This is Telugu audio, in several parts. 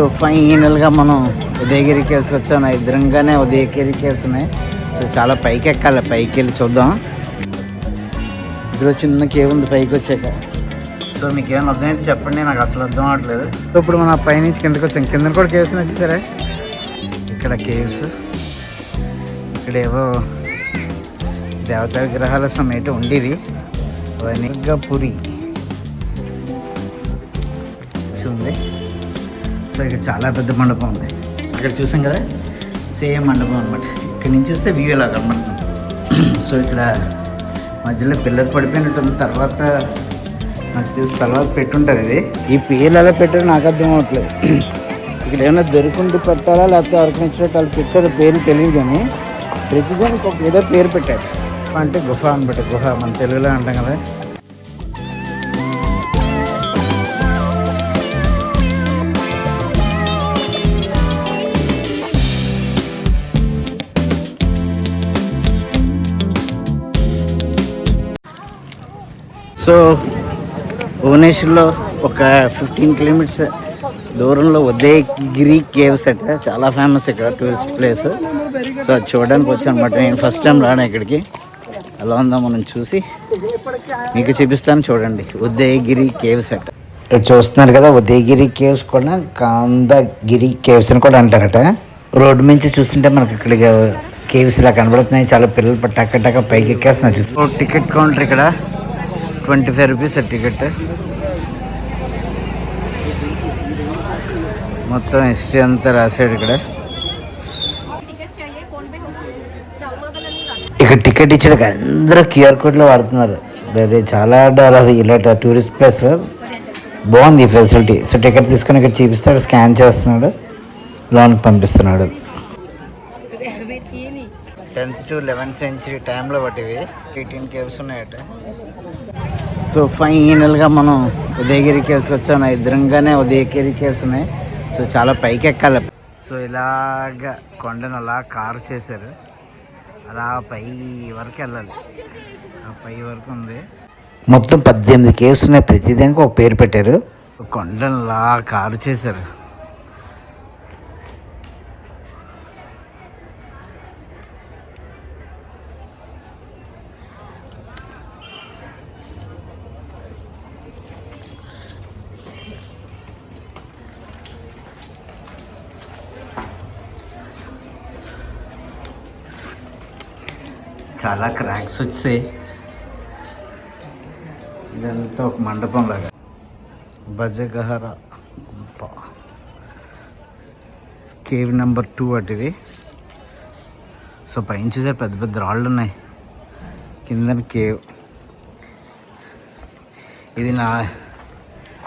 సో ఫైనల్గా మనం ఉదయగిరి కేవ్స్కి వచ్చాం. నా ఎదురుగానే ఉదయగిరి కేవ్స్ ఉన్నాయి. సో చాలా పైకి ఎక్కాలి పైకి వెళ్ళి చూద్దాం. ఇందులో చిన్న కేవ్ ఉంది. పైకి వచ్చాక. సో మీకు ఏమైనా అర్థమైతే చెప్పండి. నాకు అసలు అర్థం అవ్వట్లేదు. సో ఇప్పుడు మనం పైనుంచి కిందకి వచ్చాం. కింద కూడా కేవ్స్ వచ్చేసారా ఇక్కడ కేవ్స్. ఇక్కడేవో దేవతా విగ్రహాల సమేట ఉండేవి. అవన్నీ. పురి సో ఇక్కడ చాలా పెద్ద మండపం ఉంది. అక్కడ చూసాం కదా? సేమ్ మండపం అనమాట ఇక్కడ నుంచి చూస్తే వ్యూ ఇలా కనబడుతుంది సో ఇక్కడ మధ్యలో పిల్లర్ పడిపోయినట్టుంది. తర్వాత నాకు తెలిసి తర్వాత పెట్టుంటారు ఇది. ఈ పేర్లు ఎలా పెట్టారో నాకు అర్థం అవ్వట్లేదు ఇక్కడ ఏమైనా దొరుకుంటూ పెట్టాలా? లేకపోతే ఎవరికి నచ్చినట్టు వాళ్ళు పెట్టారో పేరు తెలియదు కానీ ప్రతిదానికి ఒక ఏదో పేరు పెట్టారు. అంటే గుహ అనమాట గుహ మన తెలుగులో అంటాం కదా. సో భువనేశ్వర్లో ఒక ఫిఫ్టీన్ కిలోమీటర్స్ దూరంలో ఉదయగిరి కేవ్స్ అట. చాలా ఫేమస్ ఇక్కడ టూరిస్ట్ ప్లేస్ సో అది చూడడానికి వచ్చాను అనమాట నేను ఫస్ట్ టైం రాను ఇక్కడికి. ఎలా ఉందో మనం చూసి మీకు చూపిస్తాను చూడండి. ఉదయగిరి కేవ్స్ అట. ఇక్కడ చూస్తున్నారు కదా ఉదయగిరి కేవ్స్ కూడా కాందగిరి కేవ్స్ అని కూడా అంటారట. రోడ్డు నుంచి చూస్తుంటే మనకి ఇక్కడ కేవ్స్ ఇలా కనబడుతున్నాయి. చాలా పిల్లలు టక్క టక్క పైకి ఎక్కేస్తున్నారు. టికెట్ కౌంటర్ ఇక్కడ. ట్వంటీ ఫైవ్ రూపీస్ టికెట్ మొత్తం హిస్టరీ అంతా రాశాడు ఇక్కడ. ఇక్కడ టికెట్ ఇచ్చాడు అందరూ క్యూఆర్ కోడ్లో వాడుతున్నారు. చాలా డాలర్ ఇలా టూరిస్ట్ ప్లేస్లో బాగుంది ఈ ఫెసిలిటీ సో టికెట్ తీసుకొని ఇక్కడ చూపిస్తాడు స్కాన్ చేస్తున్నాడు లోన్కి పంపిస్తున్నాడు. టెన్త్ టు లెవెన్త్ సెంచరీ టైంలో వాటివి ఎయిటీన్ కేవ్స్ ఉన్నాయట. సో ఫైనల్గా మనం ఉదయగిరి కేవ్స్కి వచ్చాను నా ఎదురుగానే ఉదయగిరి కేవ్స్ ఉన్నాయి. సో చాలా పైకి ఎక్కాలి. సో ఇలాగ కొండను అలా కారు చేశారు. అలా పై వరకు వెళ్ళాలి. ఆ పై వరకు ఉంది. మొత్తం పద్దెనిమిది కేవ్స్ ఉన్నాయి. ప్రతిదానికి ఒక పేరు పెట్టారు. కొండను అలా కారు చేశారు. చాలా క్రాక్స్ వచ్చాయి. ఇదంతా ఒక మండపం లాగా. భజగహర గుంప. కేవ్ నెంబర్ టూ అటువి. సో పైన చూసారు పెద్ద పెద్ద రాళ్ళు ఉన్నాయి. కింద కేవ్. ఇది నా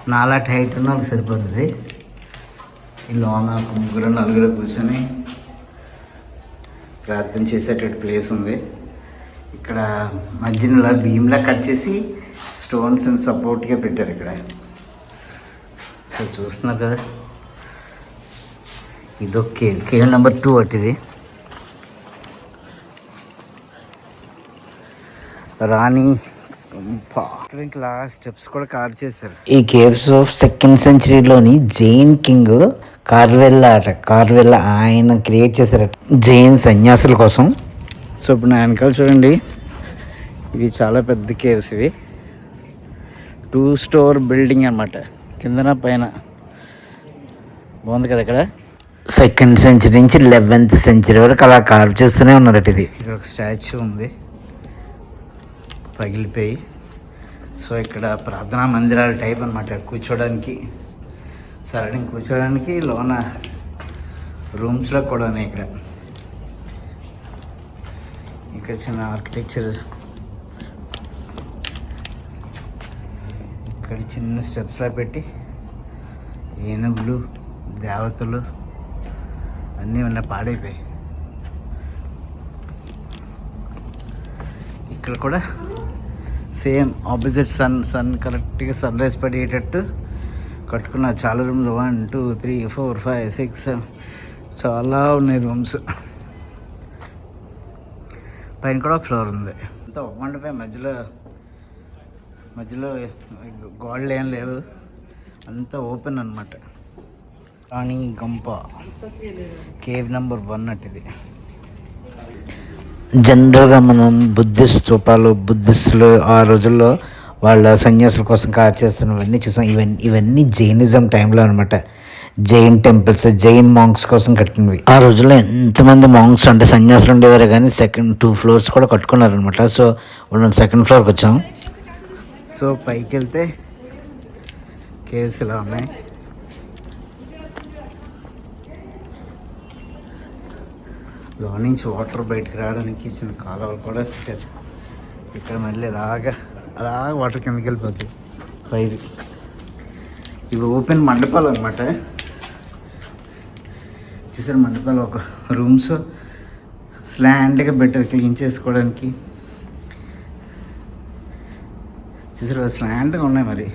నాలాటి హైట్ ఉన్న సరిపోతుంది. ఈ లోన ముగ్గురు నలుగురు కూర్చొని ప్రార్థన చేసేటట్టు ప్లేస్ ఉంది. ఇక్కడ మధ్యలో భీమ్లా కట్ చేసి స్టోన్స్ సపోర్ట్గా పెట్టారు ఇక్కడ. సో చూస్తున్నారు కదా? ఇదొక కేవ్ కేవ్ నెంబర్ టూ అటిది రాణి పా. ఇంకా లాస్ట్ స్టెప్స్ కూడా కార్ చేశారు. ఈ కేవ్స్ ఆఫ్ సెకండ్ సెంచరీలోని జైన్ కింగ్ కార్వెల్లా అట కార్వెల్లా ఆయన క్రియేట్ చేశారట. జైన్ సన్యాసుల కోసం సో ఇప్పుడు నా వెనకాల చూడండి. ఇవి చాలా పెద్ద కేవ్స్ ఇవి. టూ స్టోర్ బిల్డింగ్ అన్నమాట. కిందన పైన. బాగుంది కదా ఇక్కడ? సెకండ్ సెంచరీ నుంచి లెవెన్త్ సెంచరీ వరకు అలా కార్వ్ చేస్తూనే ఉన్నారట ఇది. ఇక్కడ ఒక స్టాచ్యూ ఉంది. పగిలిపోయి. సో ఇక్కడ ప్రార్థనా మందిరాల టైప్ అనమాట కూర్చోడానికి. సరే కూర్చోడానికి లోన రూమ్స్లో కూడా ఉన్నాయి ఇక్కడ. ఇక్కడ చిన్న ఆర్కిటెక్చర్ ఇక్కడ చిన్న స్టెప్స్లా పెట్టి ఏనుగులు దేవతలు అన్నీ ఉన్నాయి పాడైపోయాయి. ఇక్కడ కూడా సేమ్ ఆపోజిట్ సన్ సన్ కరెక్ట్గా సన్ రైజ్ పడేటట్టు కట్టుకున్న చాలా రూమ్లు one two three four five six చాలా ఉన్నాయి రూమ్స్ పైన కూడా ఒక ఫ్లోర్ ఉంది. అంతా ఒక మండపే మధ్యలో మధ్యలో గోడలు ఏం లేవు. అంతా ఓపెన్ అనమాట రాణి గంప. కేవ్ నెంబర్ వన్ అట్ ఇది జనరల్గా మనం బుద్ధిస్ట్ స్థూపాలు బుద్ధిస్టులు ఆ రోజుల్లో వాళ్ళ సన్యాసుల కోసం కార్ చేస్తున్నవన్నీ చూసాం. ఇవన్నీ ఇవన్నీ జైనిజం టైంలో అనమాట జైన్ టెంపుల్స్ జైన్ మాంగ్స్ కోసం కట్టినవి. ఆ రోజుల్లో ఎంతమంది మాంగ్స్ అంటే సన్యాసులు ఉండేవారు కానీ సెకండ్ టూ ఫ్లోర్స్ కూడా కట్టుకున్నారు అనమాట సో మనం సెకండ్ ఫ్లోర్కి వచ్చాం. సో పైకి వెళ్తే కేవ్స్ ఇలా ఉన్నాయి. లోన నుంచి వాటర్ బయటకు రావడానికి చిన్న కాలువలు కూడా పెట్టారు ఇక్కడ మళ్ళీ అలాగా అలా వాటర్ కిందకి వెళ్ళిపోద్ది. పైవి ఇవి ఓపెన్ మండపాలు అనమాట ఇచ్చేసారు మండపాలు ఒక రూమ్స్. స్లాండ్గా బెటర్ క్లీన్ చేసుకోవడానికి. చూసారు స్లాండ్గా ఉన్నాయి మరి.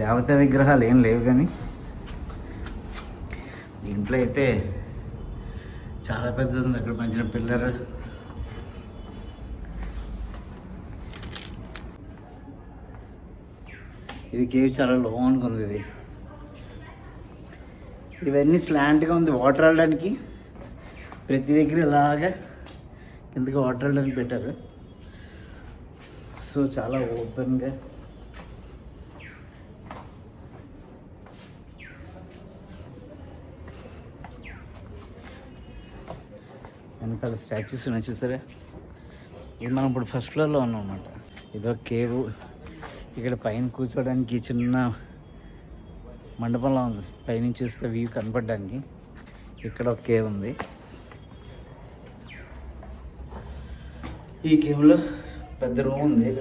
దేవతా విగ్రహాలు ఏం లేవు కానీ. దీంట్లో అయితే చాలా పెద్దది ఉంది. అక్కడ మంచిన పిల్లర్. ఇది కేవ్ చాలా లోన్గా ఉంది ఇది. ఇవన్నీ స్లాంట్గా ఉంది. వాటర్ వెళ్ళడానికి ప్రతి దగ్గర ఇలాగా కిందకి వాటర్ వెళ్ళడానికి పెట్టారు. సో చాలా ఓపెన్గా వెనకాల స్టాచ్యూస్ ఉన్నాయి చూసారా? ఇది మనం ఇప్పుడు ఫస్ట్ ఫ్లోర్లో ఉన్నాం అనమాట ఇదో కేవ్. ఇక్కడ పైన కూర్చోడానికి చిన్న మండపంలో ఉంది. పైనుంచి చూస్తే వ్యూ కనపడడానికి ఇక్కడ ఒక కేవ్ ఉంది. ఈ కేవ్లో పెద్ద రూమ్ ఉంది.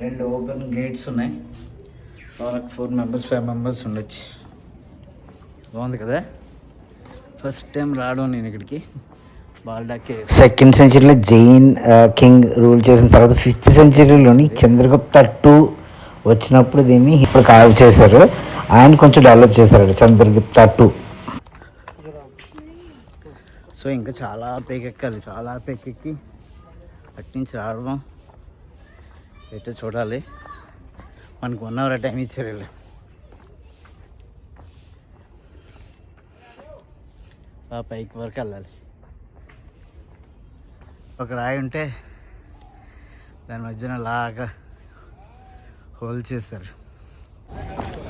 రెండు ఓపెన్ గేట్స్ ఉన్నాయి. వాళ్ళకి ఫోర్ మెంబర్స్ ఫైవ్ మెంబర్స్ ఉండొచ్చు. బాగుంది కదా? ఫస్ట్ టైం రావడం నేను ఇక్కడికి. బాల్డా సెకండ్ సెంచరీలో జైన్ కింగ్ రూల్ చేసిన తర్వాత ఫిఫ్త్ సెంచరీలోని చంద్రగుప్త టూ వచ్చినప్పుడు దీన్ని ఇప్పుడు కాల్ చేశారు. ఆయన కొంచెం డెవలప్ చేశారు చంద్రగుప్త టూ. సో ఇంకా చాలా పేకెక్కాలి. చాలా పేకెక్కి అటు నుంచి రావడం ఎటో చూడాలి. మనకు వన్ అవర్ టైం ఇచ్చారు వీళ్ళు ఆ పైకి వరకు వెళ్ళాలి. ఒక రాయి ఉంటే దాని మధ్యన లాగా హోల్ చేస్తారు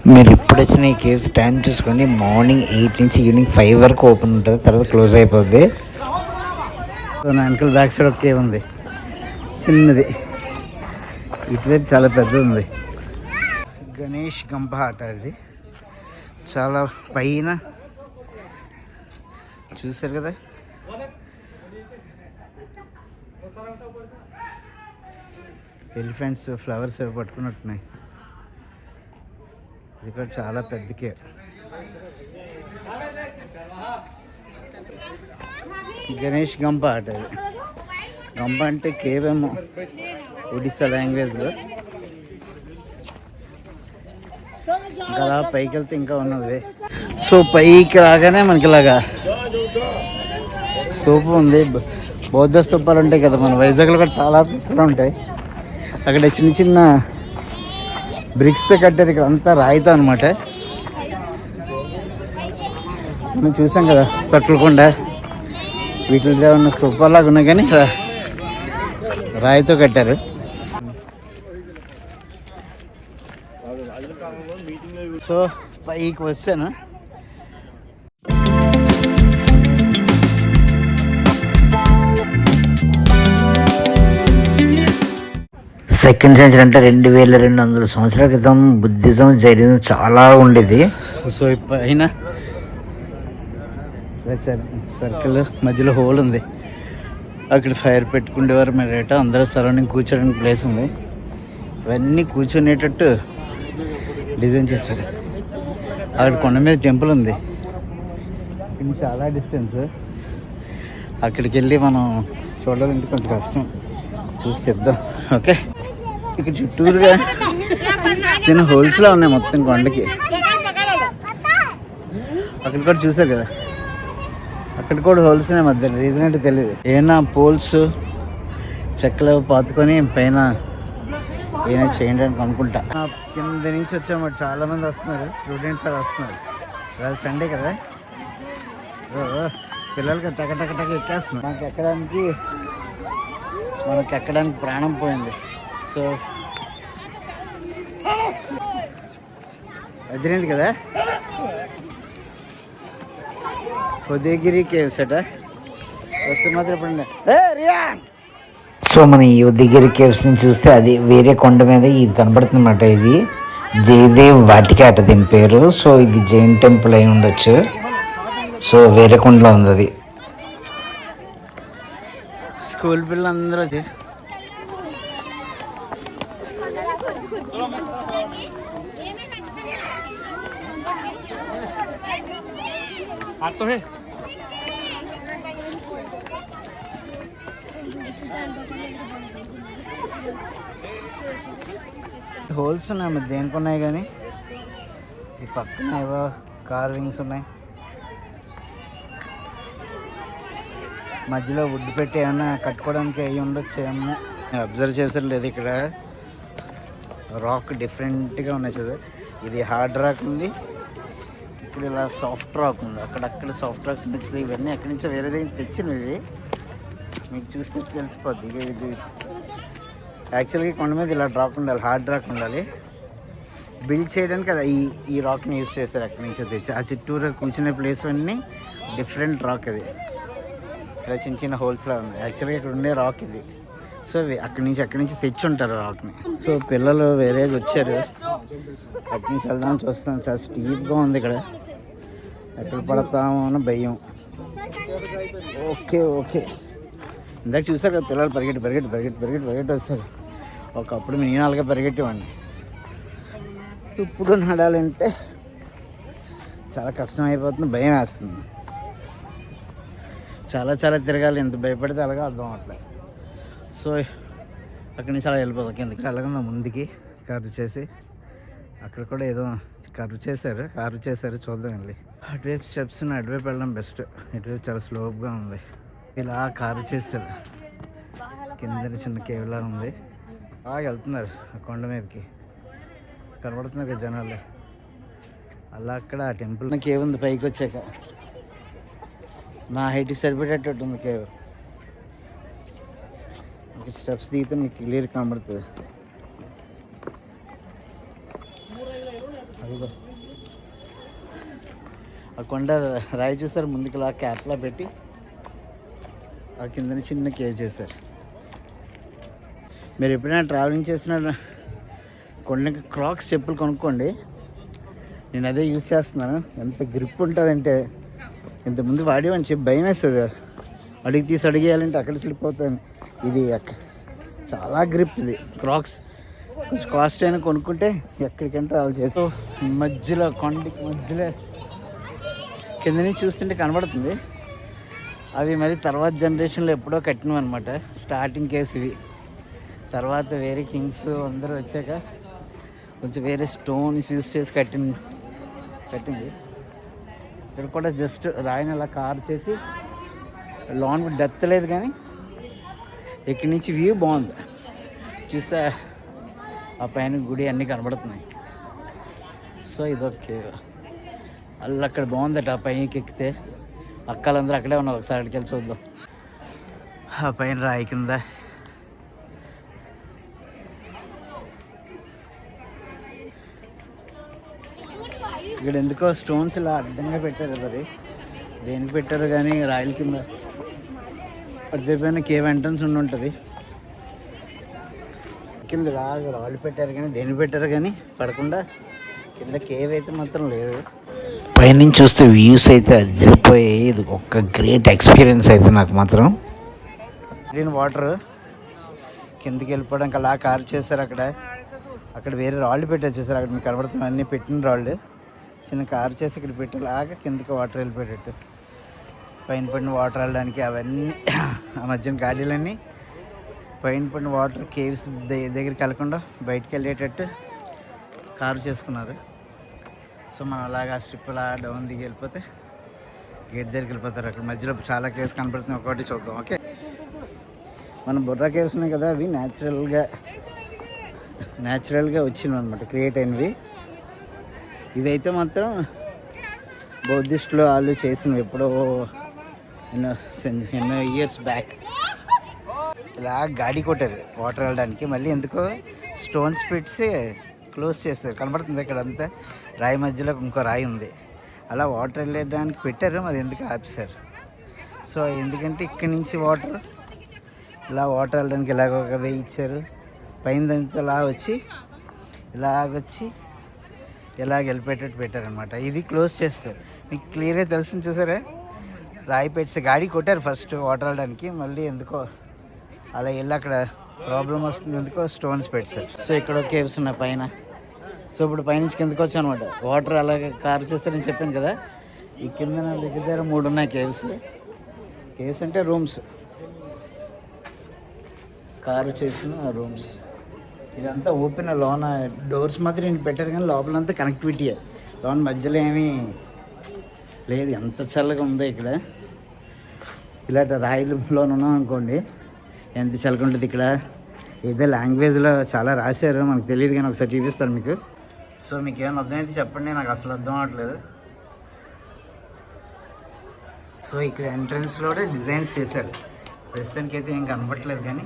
మీరు ఇప్పుడు వచ్చిన ఈ కేవ్స్ టైం చూసుకోండి. మార్నింగ్ ఎయిట్ నుంచి ఈవినింగ్ ఫైవ్ వరకు ఓపెన్ ఉంటుంది. తర్వాత క్లోజ్ అయిపోద్ది. వెనకల బ్యాక్ సైడ్ ఒక కేవ్ ఉంది. చిన్నది. ఇటువైపు చాలా పెద్దది ఉంది. గణేష్ గంప ఆట ఇది. చాలా పైన చూసారు కదా? ఎలిఫెంట్స్ ఫ్లవర్స్ పట్టుకున్నట్టున్నాయి. ఇది కూడా చాలా పెద్ద కేవ్ గణేష్ గంప అట గంప అంటే కేవేమో ఒడిస్సా లాంగ్వేజ్లో ఇంకా అలా పైకి వెళ్తే ఇంకా ఉన్నది. సో పైకి రాగానే మనకి ఇలాగా స్తూపం ఉంది. బౌద్ధ స్తూపాలు ఉంటాయి కదా మన వైజాగ్లో కూడా చాలా ప్లేస్లు ఉంటాయి. అక్కడ చిన్న చిన్న బ్రిక్స్తో కట్టారు ఇక్కడ అంతా రాయితో అనమాట మనం చూసాం కదా తొట్లకొండ వీటిలో ఉన్న స్తూపాలాగా ఉన్నాయి కానీ ఇక్కడ రాయితో కట్టారు. సో పైకి వచ్చాను? సెకండ్ సెంచరీ అంటే రెండు వేల రెండు వందల సంవత్సరాల క్రితం బుద్ధిజం జైనిజం చాలా ఉండేది. సో పైన సర్కిల్ మధ్యలో హోల్ ఉంది. అక్కడ ఫైర్ పెట్టుకునేవారు మరి రేట అందరూ సరౌండింగ్ కూర్చోడానికి ప్లేస్ ఉంది. ఇవన్నీ కూర్చునేటట్టు డిజైన్ చేస్తారు. అక్కడ కొండ మీద టెంపుల్ ఉంది. ఇది చాలా డిస్టెన్స్ అక్కడికి వెళ్ళి మనం చూడాలంటే కొంచెం కష్టం. చూసి చెప్దాం. ఓకే ఇక్కడ చుట్టూరుగా చిన్న హోల్స్లో ఉన్నాయి మొత్తం కొండకి. అక్కడ కూడా చూసారు కదా? అక్కడ కూడా హోల్స్ ఉన్నాయి మధ్య రీజన్ అంటే తెలియదు ఏమైనా పోల్స్ చెక్కలు పాతుకొని పైన ఏమైనా చేయడానికి అనుకుంటా కింద నుంచి వచ్చాము. చాలా మంది వస్తున్నారు. స్టూడెంట్స్ అలా వస్తున్నారు. ఇవాళ సండే కదా? పిల్లలకి టక టక టక ఎక్కేస్తున్నారు. మనకి ఎక్కడానికి మనకి ఎక్కడానికి ప్రాణం పోయింది. సో. అదిరింది కదా? ఉదయగిరి కేవ్స్ అట వస్తే మాత్రం ఇప్పుడు రియాన్! సో మన ఈ ఉదయగిరి కేవ్స్ని చూస్తే అది వేరే కొండ మీద ఇది కనబడుతుందన్నమాట ఇది. జయదేవ్ వాటిక అట దీని పేరు. సో ఇది జైన్ టెంపుల్ అయి ఉండొచ్చు. సో వేరే కొండలో ఉంది అది. స్కూల్ పిల్లలందరూ వచ్చి హోల్స్ ఉన్నాయి మరి దేనికి ఉన్నాయి కానీ? ఈ పక్కన ఏవో కార్వింగ్స్ ఉన్నాయి. మధ్యలో వుడ్ పెట్టి ఏమన్నా కట్టుకోవడానికి అయ్యి ఉండొచ్చు ఏమన్నా? అబ్జర్వ్ చేసారు లేదు ఇక్కడ. రాక్ డిఫరెంట్గా ఉన్నాయి చూడు. ఇది హార్డ్ రాక్ ఉంది. ఇప్పుడు ఇలా సాఫ్ట్ రాక్ ఉంది. అక్కడక్కడ సాఫ్ట్ రాక్స్ నచ్చుతాయి ఇవన్నీ ఎక్కడి నుంచో వేరే దగ్గర తెచ్చినవి. మీకు చూస్తే తెలిసిపోద్ది. ఇక ఇది యాక్చువల్గా కొండ మీద ఇలా డ్రాక్ ఉండాలి హార్డ్ రాక్ ఉండాలి. బిల్డ్ చేయడానికి అది ఈ ఈ రాక్ని యూస్ చేస్తారు అక్కడి నుంచో తెచ్చి. ఆ చుట్టూరు కూర్చునే ప్లేస్ అన్నీ డిఫరెంట్ రాక్ అది ఇలా చిన్న చిన్న హోల్స్లా ఉన్నాయి. యాక్చువల్గా ఇక్కడ ఉండే రాక్ ఇది. సో అక్కడి నుంచి అక్కడి నుంచి తెచ్చి ఉంటారు రాక్ని సో పిల్లలు వేరేగా వచ్చారు. అక్కడి వెళ్దాం చూస్తాం చాలా స్టీప్గా ఉంది ఇక్కడ. ఎక్కడ పడతామో అని భయం. Okay okay. ఇందాక చూసారు కదా పిల్లలు పరిగెట్టి పరిగెట్టి పరిగెట్టి పరిగెట్టి పరిగెట్టి వస్తారు. ఒకప్పుడు నేను అలాగే పరిగెట్టేవాడిని. ఇప్పుడు నడాలంటే చాలా కష్టం అయిపోతుంది భయం వేస్తుంది. చాలా చాలా తిరగాలి. ఎంత భయపడితే అలాగే అర్థం అవట్లేదు సో అక్కడి నుంచి అలా వెళ్ళిపోతాం కిందకి వెళ్ళకుండా ముందుకి. కర్వ్ చేసి అక్కడ కూడా ఏదో కర్వ్ చేశారు కర్వ్ చేశారు చూద్దాం వెళ్ళి. అటువైపు స్టెప్స్ అటువైపు వెళ్ళడం బెస్ట్. ఇటువైపు చాలా స్లోప్గా ఉంది. ఇలా కారు చేశారు. కింద చిన్న కేవ్లా ఉంది. బాగా వెళ్తున్నారు ఆ కొండ మీదకి. కనబడుతున్నారు కదా జనాలు. అలా అక్కడ ఆ టెంపుల్ కేవ్ ఉంది పైకి వచ్చాక. నా హైట్ సరిపెట్టేటట్టు ఉంది కేవ్. స్టెప్స్ దిగితే మీకు క్లియర్ కనబడుతుంది. అదిగో. ఆ కొండ రాయి చూసారు ముందుకు ఇలా క్యాప్లా పెట్టి ఆ కింద చిన్న కేవ్ చేశారు. మీరు ఎప్పుడైనా ట్రావెలింగ్ చేసిన కొండకి క్రాక్స్ చెప్పులు కొనుక్కోండి. నేను అదే యూస్ చేస్తున్నాను. ఎంత గ్రిప్ ఉంటుందంటే ఇంతకుముందు వాడేవని చెప్పి భయం వేస్తుంది. అడిగి తీసి అడిగేయాలంటే అక్కడ స్లిప్ అవుతాను ఇది అక్క చాలా గ్రిప్ ఇది. క్రాక్స్ కాస్ట్ అయినా కొనుక్కుంటే ఎక్కడికంటే వాళ్ళు చేసి. మధ్యలో కొండకి మధ్యలో కింద నుంచి చూస్తుంటే కనబడుతుంది. అవి మరి తర్వాత జనరేషన్లో ఎప్పుడో కట్టినవి అనమాట స్టార్టింగ్ కేసు ఇవి. తర్వాత వేరే కింగ్స్ అందరూ వచ్చాక కొంచెం వేరే స్టోన్స్ యూస్ చేసి కట్టిన కట్టింది. ఇక్కడ కూడా జస్ట్ రాయిని అలా కార్ చేసి లాన్ డెత్ లేదు కానీ ఇక్కడి నుంచి వ్యూ బాగుంది. చూస్తే ఆ పైన గుడి అన్నీ కనబడుతున్నాయి. సో ఇదొకే అల్ల అక్కడ బాగుందట ఆ పైకి ఎక్కితే. అక్కలందరూ అక్కడే ఉన్నారు ఒకసారి అక్కడికి వెళ్ళి చూద్దాం. ఆ పైన రాయి కింద. ఇక్కడ ఎందుకో స్టోన్స్ ఇలా అడ్డంగా పెట్టారు మరి దేనికి పెట్టారు కానీ రాయల కింద. అటువైపు కేవ్ ఎంట్రన్స్ ఉండి ఉంటుంది. కింద రాగా రాళ్ళు పెట్టారు కానీ దేనికి పెట్టారు కానీ పడకుండా కింద కేవ్ అయితే మాత్రం లేదు. పైనుంచి చూస్తే వ్యూస్ అయితే అదిరిపోయాయి. ఇది ఒక గ్రేట్ ఎక్స్పీరియన్స్ అయితే నాకు మాత్రం. గ్రీన్ వాటర్ కిందకి వెళ్ళిపోవడానికి అలా కార్ చేశారు అక్కడ. అక్కడ వేరే రాళ్ళు పెట్టారు చూసారు? అక్కడ మీకు కనబడుతుంది. అన్నీ పెట్టిన రాళ్ళు. చిన్న కార్ చేసి ఇక్కడ పెట్టి అలాగా కిందకి వాటర్ వెళ్ళిపోయేటట్టు. పైన పడిన వాటర్ వెళ్ళడానికి అవన్నీ ఆ మధ్యన గాడీలన్నీ పైన పడిన వాటర్ కేవ్స్ దగ్గరికి వెళ్ళకుండా బయటికి వెళ్ళేటట్టు కారు చేసుకున్నారు. సో మనం అలాగా స్ట్రిప్ అలా డౌన్ దిగి వెళ్ళిపోతే గేట్ దగ్గరికి వెళ్ళిపోతారు అక్కడ. మధ్యలో చాలా కేవ్స్ కనపడుతున్నాయి. ఒకటి చూద్దాం. ఓకే. మన బుర్రా కేవ్స్ ఉన్నాయి కదా అవి న్యాచురల్గా న్యాచురల్గా వచ్చినవి అనమాట క్రియేట్ అయినవి. ఇవైతే మాత్రం బౌద్ధిస్టులు వాళ్ళు చేసినవి ఎప్పుడో ఎన్నో సెన్- ఎన్నో ఇయర్స్ బ్యాక్ ఇలా గాడి కొట్టారు వాటర్ వెళ్ళడానికి. మళ్ళీ ఎందుకో స్టోన్స్ పెట్టి క్లోజ్ చేస్తారు. కనబడుతుంది ఇక్కడ అంతా. రాయి మధ్యలో ఇంకో రాయి ఉంది. అలా వాటర్ వెళ్ళడానికి పెట్టారు మరి ఎందుకు ఆపేశారు? సో ఎందుకంటే ఇక్కడి నుంచి వాటర్ ఇలా వాటర్ వెళ్ళడానికి ఇలాగ ఒక వే ఇచ్చారు. పైన దానికి ఇలా వచ్చి ఇలాగొచ్చి ఇలాగ వెళ్ళిపెట్టేట్టు పెట్టారనమాట ఇది క్లోజ్ చేస్తారు. మీకు క్లియర్గా తెలిసింది చూసారా? రాయి పెట్టి గాడి కొట్టారు ఫస్ట్ వాటర్ వెళ్ళడానికి. మళ్ళీ ఎందుకో అలా వెళ్ళి అక్కడ ప్రాబ్లం వస్తుంది. ఎందుకో స్టోన్స్ పెట్టారు సో ఇక్కడ కేవ్స్ ఉన్నాయి పైన. సో ఇప్పుడు పైనుంచి కిందకి వచ్చాను అనమాట వాటర్ అలాగే కారు చేస్తారని చెప్పాను కదా ఈ కింద నా దగ్గర దగ్గర మూడు ఉన్నాయి కేవ్స్. కేవ్స్ అంటే రూమ్స్. కారు చేసిన రూమ్స్. ఇదంతా ఓపెన్ లోన డోర్స్ మాత్రం నేను పెట్టారు కానీ లోపలంతా కనెక్టివిటీ లోన మధ్యలో ఏమీ లేదు. ఎంత చల్లగా ఉందో ఇక్కడ. ఇలాంటి రాయిలో ఉన్నాం అనుకోండి. ఎంత చలికి ఉంటుంది ఇక్కడ? ఏదో లాంగ్వేజ్లో చాలా రాశారు మనకు తెలియదు కానీ ఒకసారి చూపిస్తాను మీకు. సో మీకు ఏమైనా అర్థమైతే చెప్పండి నాకు అసలు అర్థం అవ్వట్లేదు సో ఇక్కడ ఎంట్రన్స్లో డిజైన్స్ చేశారు. ప్రస్తుతానికి అయితే ఏం కనపట్లేదు కానీ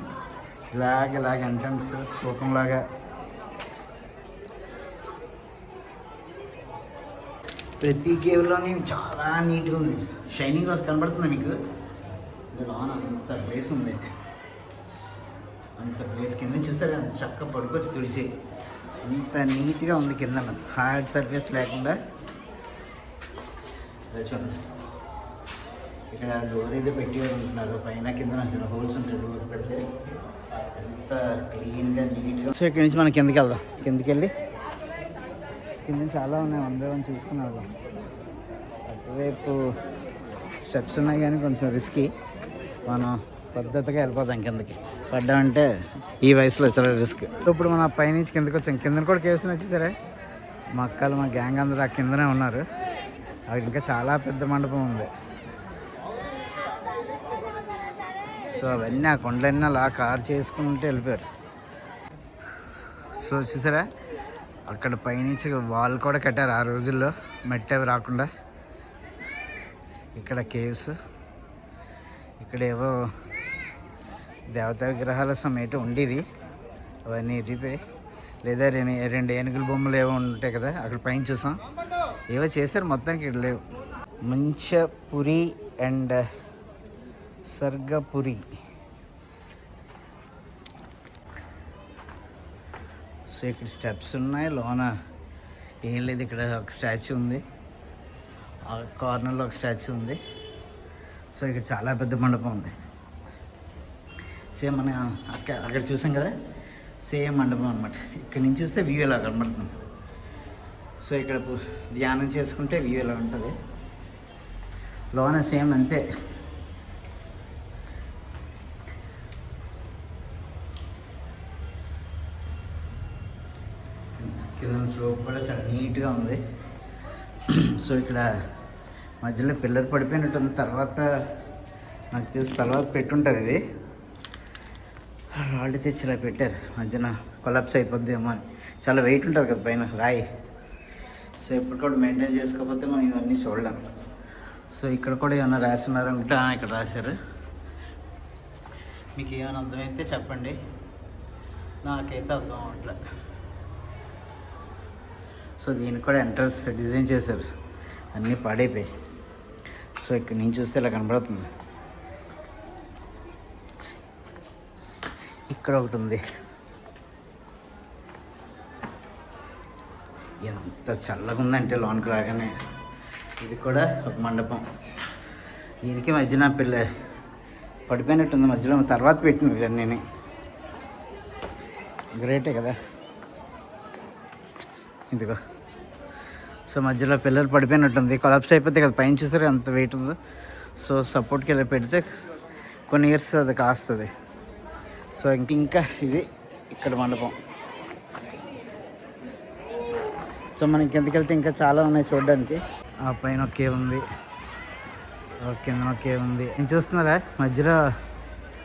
ఇలాగ ఇలాగ ఎంట్రన్స్ స్తూపంలాగా ప్రతి కేవ్లోని చాలా నీట్గా ఉంది. షైనింగ్ కనబడుతుంది మీకు? ఇది లోన అంత ప్లేస్ ఉంది. అంత ప్లేస్ కింద చూస్తారు అంత చక్క పడుకోవచ్చు తుడిచి. అంత నీట్గా ఉంది కింద హార్డ్ సర్ఫేస్ లేకుండా. చూడండి. ఇక్కడ డోర్ ఏదో పెట్టి ఉంటున్నారు. పైన కింద అసలు హోల్స్ ఉంటాయి. డోర్ పెడితే ఎంత క్లీన్గా నీట్గా సో ఇక్కడ నుంచి మనం కిందకి వెళ్దాం. కిందకి వెళ్ళి. కింద చాలా ఉన్నాయి. అందరం చూసుకుని వెళ్దాం అటువైపు స్టెప్స్ ఉన్నాయి కానీ కొంచెం రిస్కీ మనం పద్ధతిగా వెళ్ళిపోతాం కిందకి. పడ్డామంటే ఈ వయసులో చాలా రిస్క్ ఇప్పుడు మనం పైనుంచి కిందకి వచ్చాం. కింద కూడా కేసులు వచ్చేసరే మా అక్కలు మా గ్యాంగ్ అందరూ ఆ కిందనే ఉన్నారు. అక్కడ ఇంకా చాలా పెద్ద మండపం ఉంది. సో అవన్నీ ఆ కొండలన్నీ అలా కార్ చేసుకుంటూ వెళ్ళిపోయారు. సో చూసారా? అక్కడ పైనుంచి వాల్ కూడా కట్టారు ఆ రోజుల్లో. మెట్టవి రాకుండా. ఇక్కడ కేవ్స్. ఇక్కడేవో దేవతా విగ్రహాల సమేట ఉండేవి. అవన్నీ ఇరిగిపోయి లేదా రెండు రెండు ఏనుగుల బొమ్మలు ఏవో ఉంటాయి కదా అక్కడ పైన చూసాం. ఏవో చేశారు మొత్తానికి ఇక్కడ లేవు. మంచపురి అండ్ సర్గపురి. సో ఇక్కడ స్టెప్స్ ఉన్నాయి లోన ఏం లేదు ఇక్కడ ఒక స్టాచ్యూ ఉంది. ఆ కార్నర్లో ఒక స్టాచ్యూ ఉంది. సో ఇక్కడ చాలా పెద్ద మండపం ఉంది. సేమ్ మన అక్కడ అక్కడ చూసాం కదా? సేమ్ మండపం అనమాట ఇక్కడ నుంచి చూస్తే వ్యూ ఇలా కనబడుతుంది? సో ఇక్కడ ధ్యానం చేసుకుంటే వ్యూ ఇలా ఉంటుంది? లోన సేమ్ అంతే. కింద స్లోప్ కూడా చాలా నీట్గా ఉంది. సో ఇక్కడ మధ్యలో పిల్లలు పడిపోయినట్టుంది. తర్వాత నాకు తెలిసి తర్వాత పెట్టుంటారు ఇది. రాళ్ళు తెచ్చి ఇలా పెట్టారు. మధ్యన కొలాప్స్ అయిపోద్దేమో అని. చాలా వెయిట్ ఉంటుంది కదా పైన. రాయి. సో ఇప్పుడు కూడా మెయింటైన్ చేసుకోకపోతే మనం ఇవన్నీ చూడలేం. సో ఇక్కడ కూడా ఏమైనా రాస్తున్నారు అనుకుంటే ఇక్కడ రాశారు. మీకు ఏమైనా అర్థమైతే చెప్పండి. నాకైతే అర్థం అవట్లే సో దీనికి కూడా ఎంట్రన్స్ డిజైన్ చేశారు. అన్నీ పాడైపోయాయి. సో ఇక్కడ నుంచి చూస్తే ఇలా కనబడుతుంది. ఇక్కడ ఒకటి ఉంది ఎంత చల్లగా ఉందంటే లోనికి రాగానే. ఇది కూడా ఒక మండపం. దీనికి మధ్యన పిల్ల పడిపోయినట్టుంది మధ్యలో. తర్వాత పెట్టిన ఇవన్నీ గ్రేటే కదా. ఇదిగో. సో మధ్యలో పిల్లలు పడిపోయినట్టుంది. కొలాప్స్ అయిపోతే కదా పైన చూసారు ఎంత వెయిట్ ఉందో. సో సపోర్ట్కి వెళ్ళి పెడితే కొన్ని ఇయర్స్ అది కాస్తుంది. సో ఇంక ఇంకా ఇది ఇక్కడ మండపం. సో మనకి కిందకి వెళ్తే ఇంకా చాలా ఉన్నాయి చూడడానికి. ఆ పైన ఒక ఉంది. కింద ఒక ఉంది. నేను చూస్తున్నారా? మధ్యలో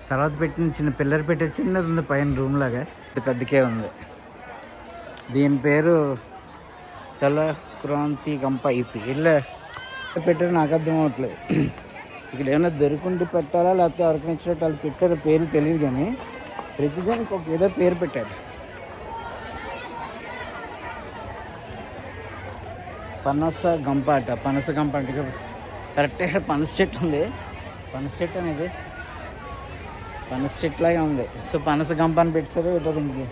తర్వాత పెట్టిన చిన్న పిల్లర్ పెట్టి చిన్నది ఉంది పైన రూమ్ లాగా. ఇది పెద్ద కేవ్ ఉంది. దీని పేరు తెల్ల క్రాంతి గంప. ఈ పేర్లు పెట్టారు నాకు అర్థం అవ్వట్లేదు. ఇక్కడ ఏమైనా దొరికిండి పెట్టాలా? లేకపోతే ఎవరికి నచ్చినట్టు వాళ్ళు పెట్టారు పేరు తెలియదు కానీ ప్రతిదానికి ఒక ఏదో పేరు పెట్టారు. పనస గంప అట. పనస గంప అంటే కరెక్ట్ ఇక్కడ పనస చెట్టు ఉంది. పనస చెట్టు అనేది పనస చెట్టు ఉంది. సో పనస గంప అని పెట్టారు. ఇంటికి దీనికి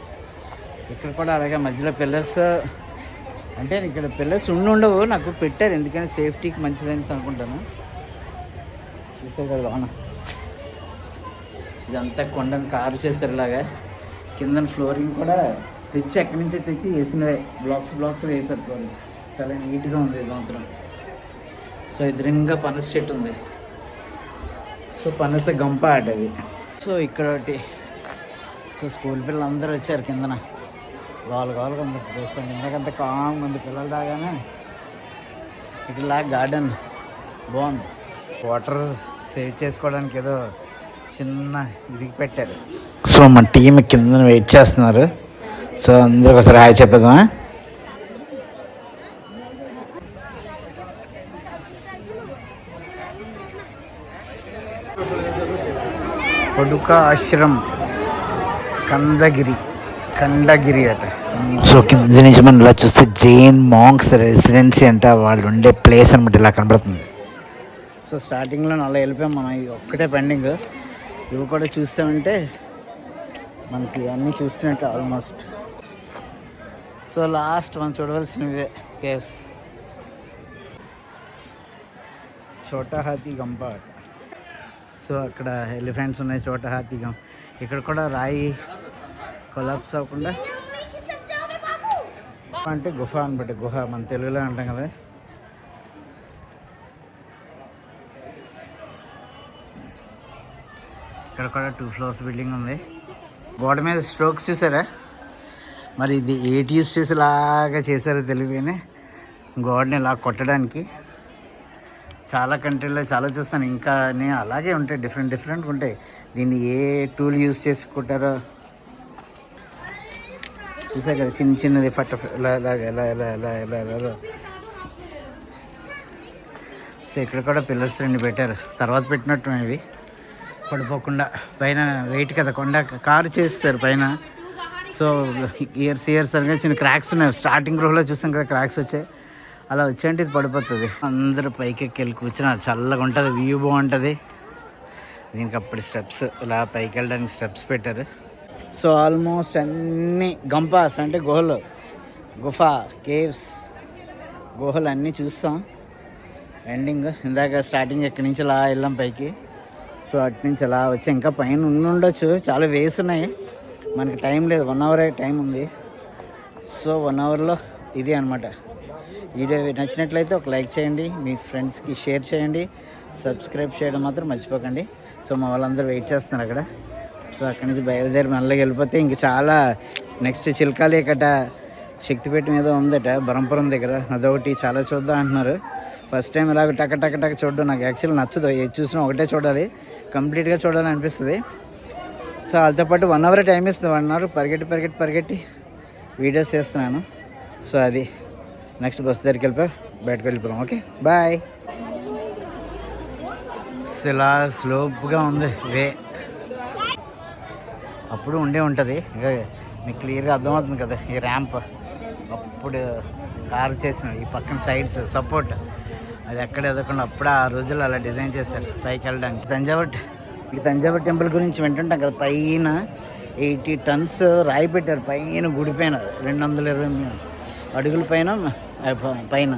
ఇక్కడ కూడా అలాగే మధ్యలో పిల్లర్స్ అంటే ఇక్కడ పిల్లర్స్ ఉండి ఉండవు. నాకు పెట్టారు. ఎందుకంటే సేఫ్టీకి మంచిదని అనుకుంటాను. చూసే కదా లోన ఇదంతా కొండను కారు చేసేలాగా కింద ఫ్లోరింగ్ కూడా తెచ్చి ఎక్కడి నుంచి తెచ్చి వేసినవే. బ్లాక్స్ బ్లాక్స్ వేసారు ఫ్లోరింగ్ చాలా నీట్గా ఉంది మాత్రం. సో ఎదురుగా పనస చెట్టు ఉంది. సో పనస గంప ఆట అది సో ఇక్కడ ఒకటి. సో స్కూల్ పిల్లలు అందరూ వచ్చారు కిందన. గోలు గోలుగా ఉంది. చూసుకోండి ఇందాకంత కామ్ ఉంది. పిల్లలు దాగానే ఇట్లా గార్డెన్ బాగుంది. వాటర్ సేవ్ చేసుకోవడానికి ఏదో చిన్న ఇది పెట్టారు. సో మా టీం కింద వెయిట్ చేస్తున్నారు. సో అందరూ ఒకసారి హాయ్ చెప్పేద్దామా? కొడుక ఆశ్రమ్ కందగిరి కండగిరి అట. సో కింద నుంచి మనం ఇలా చూస్తే జైన్ మాంక్స్ రెసిడెన్సీ అంట వాళ్ళు ఉండే ప్లేస్ అనమాట ఇలా కనబడుతుంది. సో స్టార్టింగ్లో అలా వెళ్ళిపోయాం మనం ఇది ఒక్కటే పెండింగ్. ఇవి కూడా చూస్తామంటే మనకి అన్నీ చూస్తున్నట్టు ఆల్మోస్ట్ సో లాస్ట్ మనం చూడవలసినవే కేవ్స్ చోటా హాతీ గంప సో అక్కడ ఎలిఫెంట్స్ ఉన్నాయి చోట హాతీ గం ఇక్కడ కూడా రాయి కొలాప్స్ అవ్వకుండా అంటే గుహ అనబట్టి గుహ. మన తెలుగులో అంటాం కదా. ఇక్కడ కూడా టూ ఫ్లోర్స్ బిల్డింగ్ ఉంది. గోడ మీద స్ట్రోక్స్ చూసారా? మరి ఇది ఏటీఎస్ చేసి లాగా చేశారో తెలియదు కానీ గోడని ఇలా కొట్టడానికి చాలా కంట్రీలో చాలా చూస్తాను. ఇంకా నేను అలాగే ఉంటాయి. డిఫరెంట్ డిఫరెంట్ ఉంటాయి. దీన్ని ఏ టూల్ యూస్ చేసుకుంటారో చూసా కదా? చిన్న చిన్నది ఫట్ట ఎలా ఎలా ఎలా ఎలా ఎలా సో ఇక్కడ కూడా పిల్లర్స్ రెండు పెట్టారు. తర్వాత పెట్టినట్టు ఇవి. పడిపోకుండా పైన వెయిట్ కదా కొండ కారు చేస్తారు పైన. సో ఇయర్స్ ఇయర్స్ అనగా చిన్న క్రాక్స్ ఉన్నాయి. స్టార్టింగ్ రోలో చూసాం కదా క్రాక్స్ వచ్చాయి. అలా వచ్చేయంటే ఇది పడిపోతుంది. అందరూ పైకి ఎక్కి వెళ్ళి కూర్చున్నారు చల్లగా ఉంటుంది వ్యూ బాగుంటుంది. దీనికి అప్పుడు స్టెప్స్ ఇలా పైకి వెళ్ళడానికి స్టెప్స్ పెట్టారు. సో ఆల్మోస్ట్ అన్ని గంపాస్ అంటే గుహలు గుఫ కేవ్స్ గుహలు అన్నీ చూస్తాం. ఎండింగ్ ఇందాక స్టార్టింగ్ ఎక్కడి నుంచి అలా వెళ్ళాం పైకి. సో అటు నుంచి అలా వచ్చి ఇంకా పైన ఉండి ఉండొచ్చు. చాలా వేస్ ఉన్నాయి. మనకి టైం లేదు. వన్ అవరే టైం ఉంది. సో వన్ అవర్లో ఇది అనమాట వీడియో నచ్చినట్లయితే ఒక లైక్ చేయండి. మీ ఫ్రెండ్స్కి షేర్ చేయండి. సబ్స్క్రైబ్ చేయడం మాత్రం మర్చిపోకండి. సో మా వాళ్ళందరూ వెయిట్ చేస్తున్నారు అక్కడ. సో అక్కడి నుంచి బయలుదేరి మెల్లగా వెళ్ళిపోతే ఇంక చాలా నెక్స్ట్ చిలకాలి కట శక్తిపేట మీద ఉందట బరంపురం దగ్గర. అదొకటి చాలా చూద్దాం అంటున్నారు. ఫస్ట్ టైం ఇలాగ టక టక టక చూడడం నాకు యాక్చువల్ నచ్చదు. ఏది చూసినా ఒకటే చూడాలి. కంప్లీట్గా చూడాలని అనిపిస్తుంది. సో వాళ్ళతో పాటు వన్ అవర్ టైం ఇస్తుంది. వన్ అవర్ పరిగెట్టి పరిగెట్టి పరిగెట్టి వీడియోస్ చేస్తున్నాను. సో అది నెక్స్ట్ బస్ దగ్గరికి వెళ్ళిపోయి బయటకు వెళ్ళిపోదాం. ఓకే బాయ్ ఇలా స్లోప్గా ఉంది వే అప్పుడు ఉండే ఉంటుంది. ఇక మీకు క్లియర్గా అర్థమవుతుంది కదా ఈ ర్యాంప్ అప్పుడు కారు చేసిన ఈ పక్కన సైడ్స్ సపోర్ట్ అది ఎక్కడ ఎదగకుండా అప్పుడే ఆ రోజుల్లో అలా డిజైన్ చేశారు పైకి వెళ్ళడానికి. తంజావూర్ ఈ తంజావూర్ టెంపుల్ గురించి వింటుంటాం కదా పైన ఎయిటీ టన్స్ రాయి పెట్టారు పైన గుడి పైన రెండు వందల ఇరవై అడుగుల పైన పైన.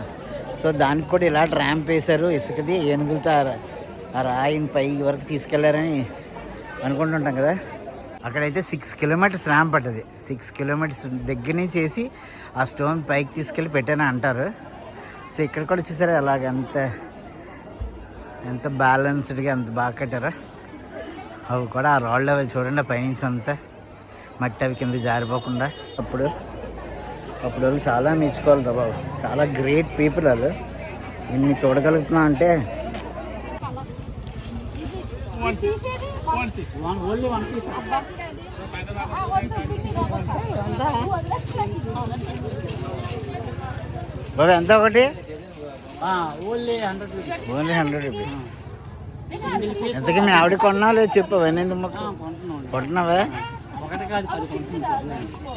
సో దానికి కూడా ఇలా ర్యాంప్ వేశారు ఇసుకది ఏనుగులతో ఆ ఆ రాయిని పై వరకు తీసుకెళ్ళారని అనుకుంటుంటాం కదా. అక్కడైతే సిక్స్ కిలోమీటర్స్ ర్యాంప్ పట్టది సిక్స్ కిలోమీటర్స్ దగ్గర నుంచి వేసి ఆ స్టోన్ పైకి తీసుకెళ్ళి పెట్టాను అంటారు. సో ఇక్కడ కూడా చూసారా? ఎలాగ ఎంత ఎంత బ్యాలెన్స్డ్గా ఎంత బాగా కట్టారా? అవి కూడా ఆ రాళ్ళు అవి చూడండి ఆ పైనుంచి అంతా మట్టి అవి కింద జారిపోకుండా. అప్పుడు అప్పుడు వాళ్ళు చాలా మెచ్చుకోవాలి రా బాబు. చాలా గ్రేట్ పీపుల్ వాళ్ళు. ఇన్ని చూడగలుగుతున్నా అంటే. బాబు ఎంత ఒకటి? Only hundred rupees only hundred rupees ఎంతకీ మీ ఆవిడ కొన్నావు లేదు చెప్పు అవన్నీ కొంటున్నావా ఒకటి కాదు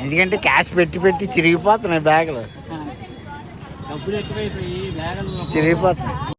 ఎందుకంటే క్యాష్ పెట్టి పెట్టి చిరిగిపోతున్నాయి బ్యాగులు. డబ్బులు ఎక్కువైపోయి బ్యాగులు చిరిగిపోతున్నాయి.